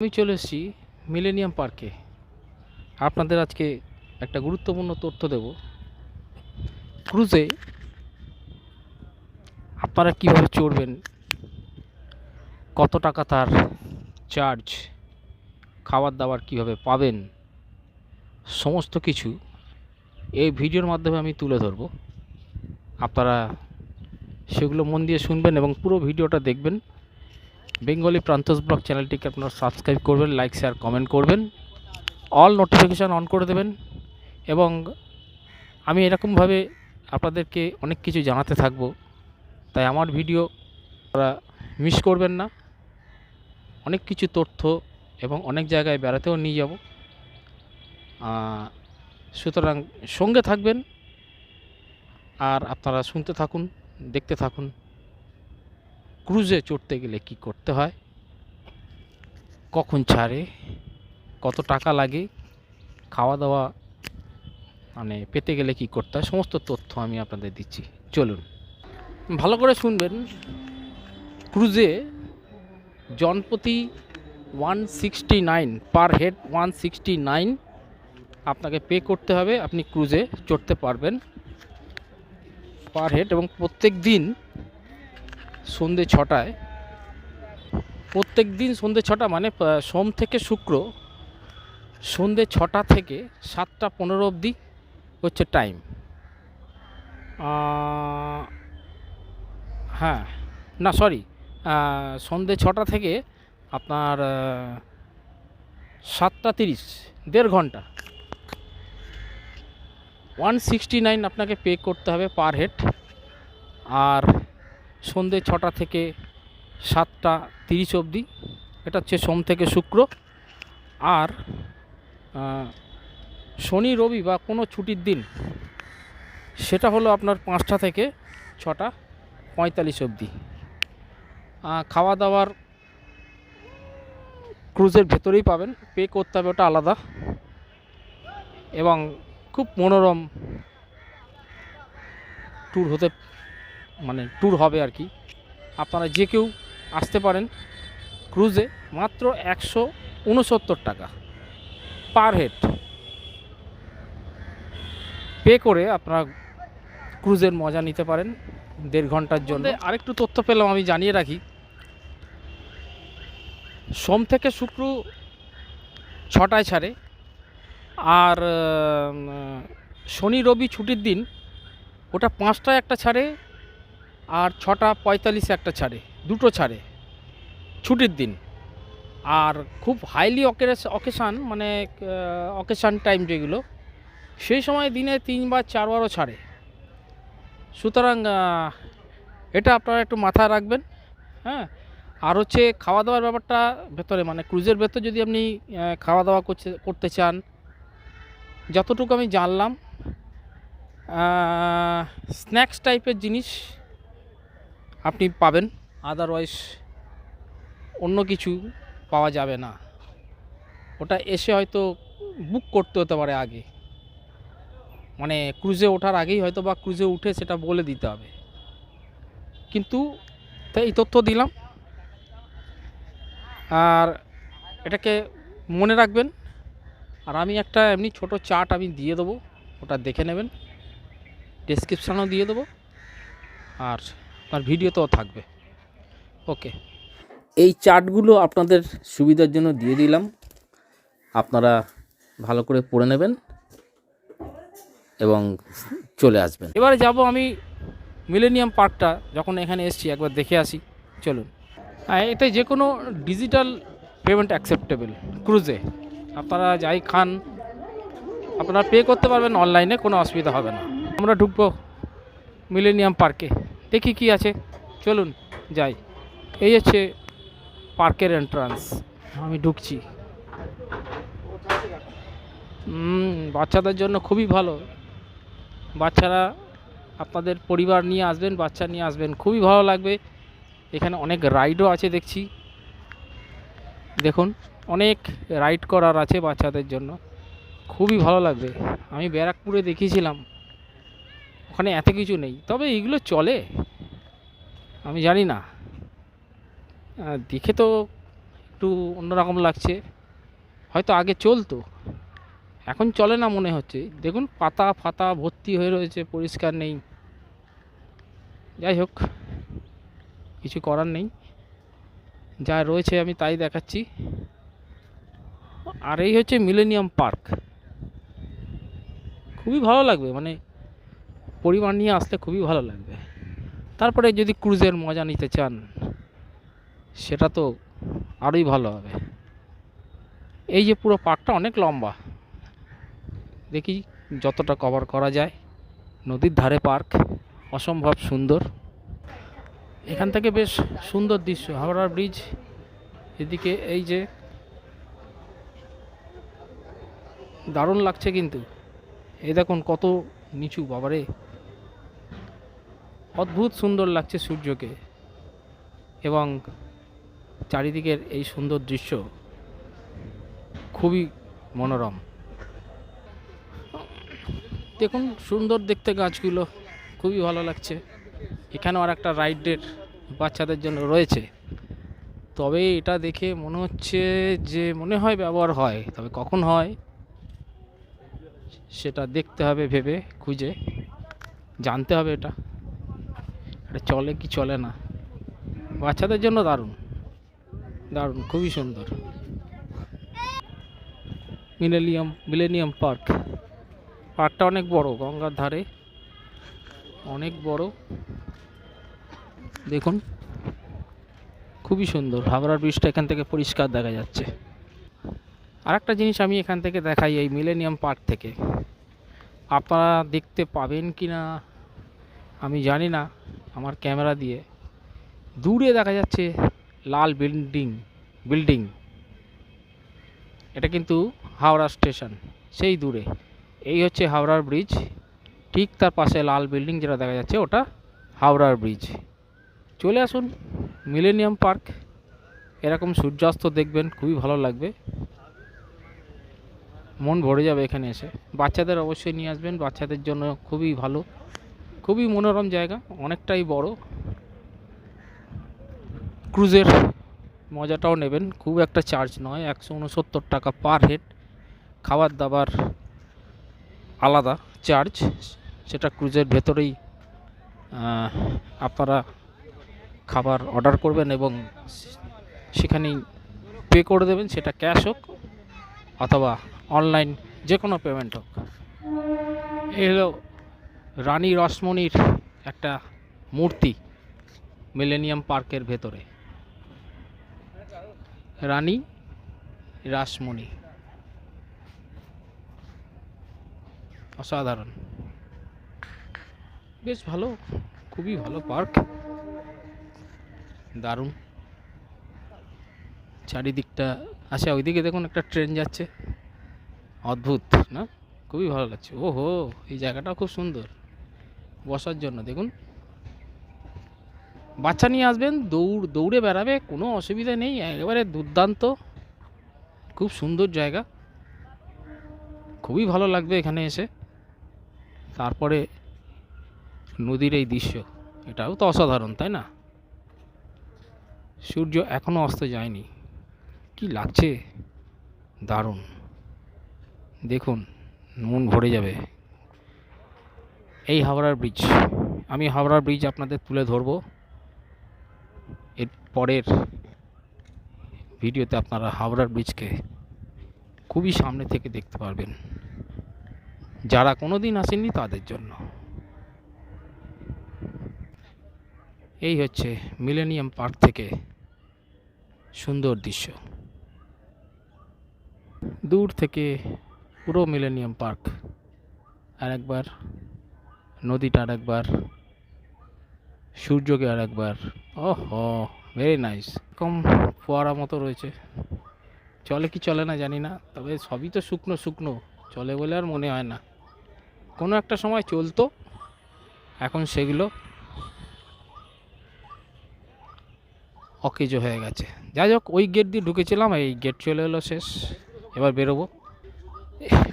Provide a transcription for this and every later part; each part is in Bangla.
আমি চলে এসেছি মিলেনিয়াম পার্কে আপনাদের আজকে একটা গুরুত্বপূর্ণ তথ্য দেব। ক্রুজে আপনারা কীভাবে চড়বেন? কত টাকা তার চার্জ খাবার দাবার কীভাবে পাবেন? সমস্ত কিছু এই ভিডিওর মাধ্যমে আমি তুলে ধরব। আপনারা সেগুলো মন দিয়ে শুনবেন এবং পুরো ভিডিওটা দেখবেন। বেঙ্গলি প্রান্তস ব্লগ চ্যানেলটিকে আপনারা সাবস্ক্রাইব করবেন লাইক শেয়ার কমেন্ট করবেন। অল নোটিফিকেশান অন করে দেবেন। এবং আমি এরকমভাবে আপনাদেরকে অনেক কিছু জানাতে থাকব। তাই আমার ভিডিও আপনারা মিস করবেন না। অনেক কিছু তথ্য এবং অনেক জায়গায় বেড়াতেও নিয়ে যাব। সুতরাং সঙ্গে থাকবেন। আর আপনারা শুনতে থাকুন, দেখতে থাকুন। ক্রুজে চড়তে গেলে কি করতে হয়? কখন ছাড়ে? কত টাকা লাগে? খাওয়া দাওয়া মানে পেতে গেলে কি করতে হয়? সমস্ত তথ্য আমি আপনাদের দিচ্ছি। চলুন। ভালো করে শুনবেন। ক্রুজে জনপ্রতি one sixty nine per head one sixty nine আপনাকে পে করতে হবে। আপনি ক্রুজে চড়তে পারবেন। পার হেড এবং প্রত্যেক দিন সন্ধে ছটায়। প্রত্যেক দিন সন্ধে ছটা মানে সোম থেকে শুক্র। সন্ধে ছটা থেকে সাতটা পনেরো অবধি হচ্ছে টাইম হ্যাঁ না সরি সন্ধে ছটা থেকে আপনার সাতটা তিরিশ, দেড় ঘণ্টা। ওয়ান সিক্সটি নাইন আপনাকে পে করতে হবে পার হেড আর সন্ধে ছটা থেকে সাতটা তিরিশ অবধি। এটা হচ্ছে সোম থেকে শুক্র। আর শনি, রবি বা কোনো ছুটির দিন, সেটা হলো আপনার পাঁচটা থেকে ছটা পঁয়তাল্লিশ অবধি। খাওয়া দাওয়ার ক্রুজের ভেতরেই পাবেন। পে করতে হবে, ওটা আলাদা। এবং খুব মনোরম ট্যুর হতে মানে ট্যুর হবে আর কি। আপনারা যে কেউ আসতে পারেন ক্রুজে মাত্র একশো উনসত্তর টাকা পার হেড পে করে আপনারা ক্রুজের মজা নিতে পারেন দেড় ঘণ্টার জন্য। আরেকটু তথ্য পেলাম, আমি জানিয়ে রাখি। সোম থেকে শুক্র ছটায় ছাড়ে। আর শনি রবি ছুটির দিন ওটা পাঁচটায় একটা ছাড়ে আর ছটা পঁয়তাল্লিশে একটা ছাড়ে, দুটো ছাড়ে, ছুটির দিন। আর খুব হাইলি অকেশান মানে অকেশান টাইম যেগুলো, সেই সময় দিনে তিনবার, চারবারও ছাড়ে। সুতরাং এটা আপনারা একটু মাথায় রাখবেন হ্যাঁ? আর হচ্ছে খাওয়া দাওয়ার ব্যাপারটা ভেতরে মানে ক্রুজের ভেতর যদি আপনি খাওয়া দাওয়া করছে, করতে চান, যতটুকু আমি জানলাম স্ন্যাক্স টাইপের জিনিস আপনি পাবেন। আদারওয়াইজ অন্য কিছু পাওয়া যাবে না। ওটা এসে হয়তো বুক করতে হতে পারে আগে। মানে ক্রুজে ওঠার আগেই হয়তো বা ক্রুজে উঠে সেটা বলে দিতে হবে। কিন্তু তাই এই তথ্য দিলাম। আর এটাকে মনে রাখবেন। আর আমি একটা এমনি ছোট চার্ট আমি দিয়ে দেবো। ওটা দেখে নেবেন। ডেসক্রিপশানও দিয়ে দেবো। আর আপনার ভিডিওতেও থাকবে। ওকে এই চার্টগুলো আপনাদের সুবিধার জন্য দিয়ে দিলাম। আপনারা ভালো করে পড়ে নেবেন এবং চলে আসবেন। এবারে যাব আমি মিলেনিয়াম পার্কটা যখন এখানে এসছি একবার দেখে আসি। চলুন। হ্যাঁ এতে যে কোনো ডিজিটাল পেমেন্ট অ্যাকসেপ্টেবল ক্রুজে আপনারা যাই খান আপনারা পে করতে পারবেন অনলাইনে কোনো অসুবিধা হবে না। আমরা ঢুকবো মিলেনিয়াম পার্কে দেখি কি আছে। চলুন যাই। এই হচ্ছে পার্কের এন্ট্রান্স আমি ঢুকছি। বাচ্চাদের জন্য খুবই ভালো। বাচ্চারা আপনাদের পরিবার নিয়ে আসবেন, বাচ্চা নিয়ে আসবেন। খুবই ভালো লাগবে। এখানে অনেক রাইডও আছে দেখছি। দেখুন, অনেক রাইড করার আছে বাচ্চাদের জন্য। খুবই ভালো লাগবে। আমি ব্যারাকপুরে দেখিয়েছিলাম। ওখানে এত কিছু নেই। তবে এগুলো চলে। আমি জানি না। দেখে তো একটু অন্যরকম লাগছে। হয়তো আগে চলতো। এখন চলে না মনে হচ্ছে। দেখুন, পাতা ফাতা ভর্তি হয়ে রয়েছে, পরিষ্কার নেই। যাই হোক, কিছু করার নেই। যা রয়েছে আমি তাই দেখাচ্ছি। আর এই হচ্ছে মিলেনিয়াম পার্ক খুবই ভালো লাগবে মানে পরিবার নিয়ে আসলে খুবই ভালো লাগবে। তারপরে যদি ক্রুজের মজা নিতে চান, সেটা তো আরোই ভালো হবে। এই যে পুরো পার্কটা অনেক লম্বা। দেখি যতটা কভার করা যায়। নদীর ধারে পার্ক, অসম্ভব সুন্দর। এখান থেকে বেশ সুন্দর দৃশ্য, হাওড়ার ব্রিজ এদিকে এই যে দারুণ লাগছে কিন্তু। এই দেখুন কত নিচু, বাবারে। অদ্ভুত সুন্দর লাগছে সূর্যকে এবং চারিদিকের এই সুন্দর দৃশ্য খুবই মনোরম। দেখুন সুন্দর দেখতে গাছগুলো, খুবই ভালো লাগছে। এখানেও আর একটা রাইডের বাচ্চাদের জন্য রয়েছে। তবে এটা দেখে মনে হচ্ছে যে মনে হয় ব্যবহার হয়, তবে কখন হয় সেটা দেখতে হবে ভেবে, খুঁজে। জানতে হবে এটা। এটা চলে কি চলে না? বাচ্চাদের জন্য দারুণ। দারুণ, খুবই সুন্দর। Millennium millennium park. পার্কটা অনেক বড়, গঙ্গার ধারে। অনেক বড়। দেখুন, খুবই সুন্দর। হাওড়ার ব্রিজটা এখান থেকে পরিষ্কার দেখা যাচ্ছে। আর একটা জিনিস আমি এখান থেকে দেখাই এই মিলেনিয়াম পার্ক থেকে। আপনারা দেখতে পাবেন কি না আমি জানি না আমার ক্যামেরা দিয়ে। দূরে দেখা যাচ্ছে লাল বিল্ডিং বিল্ডিং। এটা কিন্তু হাওড়া স্টেশন, সেই দূরে। এই হচ্ছে হাওড়ার ব্রিজ, ঠিক তার পাশে লাল বিল্ডিং যেটা দেখা যাচ্ছে ওটা হাওড়ার ব্রিজ। চলে আসুন মিলেনিয়াম পার্ক, এরকম সূর্যাস্ত দেখবেন, খুবই ভালো লাগবে। মন ভরে যাবে এখানে এসে। বাচ্চাদের অবশ্যই নিয়ে আসবেন, বাচ্চাদের জন্য খুবই ভালো। খুবই মনোরম জায়গা, অনেকটাই বড়। ক্রুজের মজাটাও নেবেন, খুব একটা চার্জ নয়, একশো উনসত্তর টাকা পার হেড খাবার দাবার আলাদা চার্জ সেটা ক্রুজের ভেতরেই আপনারা খাবার অর্ডার করবেন এবং সেখানেই পে করে দেবেন, সেটা ক্যাশ হোক অথবা অনলাইন যে কোনো পেমেন্ট হোক। এই হলো রানী রসমণির একটা মূর্তি মিলেনিয়াম পার্কের ভেতরে। রানী রাসমণি। অসাধারণ। বেশ ভালো, খুবই ভালো পার্ক। দারুণ। চারিদিকটা আচ্ছা ওইদিকে দেখুন একটা ট্রেন যাচ্ছে। অদ্ভুত, না? খুবই ভালো লাগছে। ও হো এই জায়গাটা খুব সুন্দর। বসার জন্য। দেখুন। বাচ্চা নিয়ে আসবেন, দৌড়, দৌড়ে বেড়াবে, কোনো অসুবিধা নেই, একেবারে দুর্দান্ত। খুব সুন্দর জায়গা। খুবই ভালো লাগবে এখানে এসে। তারপরে নদীর এই দৃশ্য, এটাও তো অসাধারণ, তাই না? সূর্য এখনও অস্ত যায়নি। কি লাগছে? দারুণ। দেখুন, মন ভরে যাবে। এই হাওড়ার ব্রিজ আমি হাওড়ার ব্রিজ আপনাদের তুলে ধরবো। এর পরের ভিডিওতে আপনারা হাওড়ার ব্রিজকে খুবই সামনে থেকে দেখতে পারবেন। যারা কোনো দিন আসেননি তাদের জন্য। এই হচ্ছে মিলেনিয়াম পার্ক থেকে সুন্দর দৃশ্য। দূর থেকে পুরো মিলেনিয়াম পার্ক আর একবার নদীটা আর একবার সূর্যকে আর একবার ওহো ভেরি নাইস কম ফোয়ারা মতো রয়েছে। চলে কি চলে না জানি না, তবে সবই তো শুকনো শুকনো। চলে বলে আর মনে হয় না। কোনো একটা সময় চলতো, এখন সেগুলো অকেজো হয়ে গেছে। যাই হোক, ওই গেট দিয়ে ঢুকেছিলাম, এই গেট চলে এলো শেষ। এবার বেরোবো।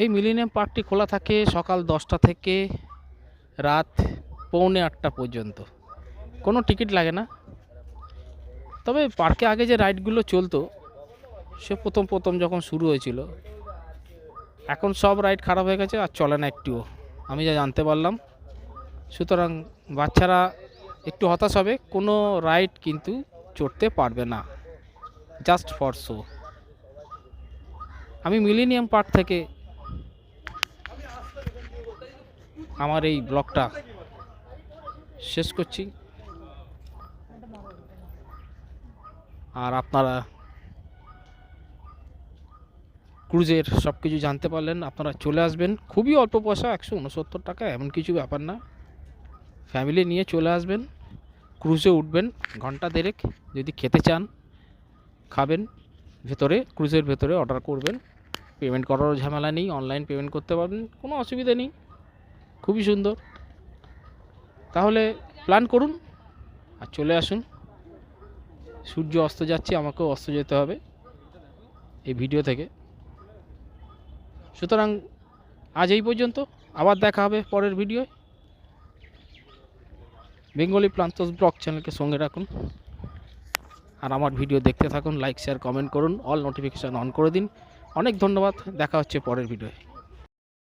এই মিলিনিয়াম পার্কটি খোলা থাকে সকাল দশটা থেকে রাত পৌনে আটটা পর্যন্ত। কোনো টিকিট লাগে না। তবে পার্কে আগে যে রাইডগুলো চলতো, সে প্রথম প্রথম যখন শুরু হয়েছিল, এখন সব রাইড খারাপ হয়ে গেছে আর চলে না একটুও। আমি যা জানতে পারলাম, সুতরাং বাচ্চারা একটু হতাশ হবে, কোনো রাইড কিন্তু চড়তে পারবে না। Just for show. আমি মিলেনিয়াম পার্ক থেকে আমার এই ব্লগটা শেষ করছি। আর আপনারা ক্রুজের সব কিছু জানতে পারলেন, আপনারা চলে আসবেন। খুবই অল্প পয়সা, একশো উনসত্তর টাকা, এমন কিছু ব্যাপার না। ফ্যামিলি নিয়ে চলে আসবেন, ক্রুজে উঠবেন, ঘণ্টা দেড়েক যদি খেতে চান, খাবেন, ভেতরে, ক্রুজের ভেতরে অর্ডার করবেন। পেমেন্ট করারও ঝামেলা নেই অনলাইন পেমেন্ট করতে পারবেন, কোনো অসুবিধা নেই। খুবই সুন্দর। তাহলে প্ল্যান করুন আর চলে আসুন। সূর্য অস্ত যাচ্ছে, আমাকেও অস্ত যেতে হবে এই ভিডিও থেকে। সুতরাং আজ এই পর্যন্ত, আবার দেখা হবে পরের ভিডিওয় বেঙ্গলি প্রান্তস ব্লগ চ্যানেলকে সঙ্গে রাখুন। আর আমার ভিডিও দেখতে থাকুন লাইক শেয়ার কমেন্ট করুন অল নোটিফিকেশান অন করে দিন। অনেক ধন্যবাদ, দেখা হচ্ছে পরের ভিডিওয়